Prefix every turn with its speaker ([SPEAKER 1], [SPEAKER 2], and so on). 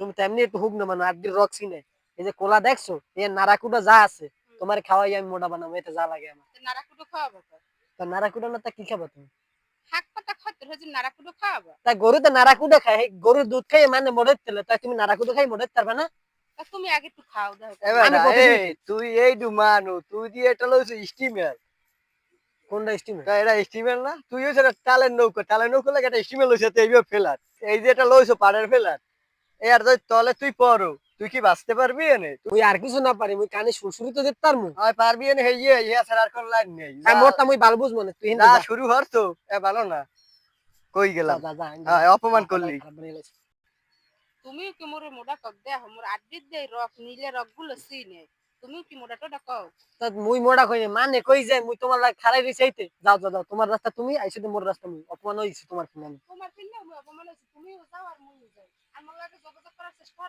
[SPEAKER 1] তুমি তো এমনি একটু হুক না মানে আড্ডির রক চিনে এই যে কোলা দেখছ? এই নারাকুটা যা আছে তোমার খাওয়াই আমি মোটা বানাবো এতে যা লাগে আমার।
[SPEAKER 2] খাওয়াবো তো?
[SPEAKER 1] নারাকুটা না তা কি খাব তুমি?
[SPEAKER 2] শাক পাতা খাতে হচ্ছে নারাকুডো খাওয়াবো।
[SPEAKER 1] তা গরু তো নারাকুটা খায় গরুর দুধ খাই মানে মোড়ের তেলে তাই তুমি নারাকুটা খাই মোড়ের পারবে না?
[SPEAKER 2] তুমি আগে একটু খাও দাও
[SPEAKER 3] এবার
[SPEAKER 1] আমি
[SPEAKER 3] না,
[SPEAKER 1] প্রতিদিন
[SPEAKER 3] এই, তুই এই দু মানু তুই দিয়ে এটা লইছ স্টিমার
[SPEAKER 1] কোনটা
[SPEAKER 3] এটা স্টিমার না টালের নৌকো টালের নৌকো লাগে একটা স্টিমার লইছে তো এইভাবে ফেলার। এই যে এটা লইছো পাড়ের ফেলার এই আর যদি তলে তুই পড়ো তুই কি বাঁচতে পারবি এনে?
[SPEAKER 1] তুই আর কিছু না পারি মুই কানে সুরসুরি তো দিতে পারমু
[SPEAKER 3] হয় পারবি এনে হেই ইয়ে ইয়া ছাড়া আর কোন লাইন নেই।
[SPEAKER 1] আমি মোরটা মুই বুঝব না তুই
[SPEAKER 3] যা। শুরু হর তো এ ভালো না। কই গেলাম? হ্যাঁ, অপমান করলি।
[SPEAKER 2] তুমিও কি মোরে মোটা কব দেহ মোর আড্ডির দে রক নীলে রকগুলো চিনে তুমিও কি মোটা টোটা কও?
[SPEAKER 1] তা মুই মোড়া কই না, মানে কই যায় মুই তোমার লাগে খারাই রইছি এইতে যাও যাও তোমার রাস্তা তুমি আইছো তো মোর রাস্তা মুই। অপমান হইছে তোমার কি মানে
[SPEAKER 2] তোমার মুই অপমান হইছে তুমিও যাও আর মুইও যাই আমার লাগে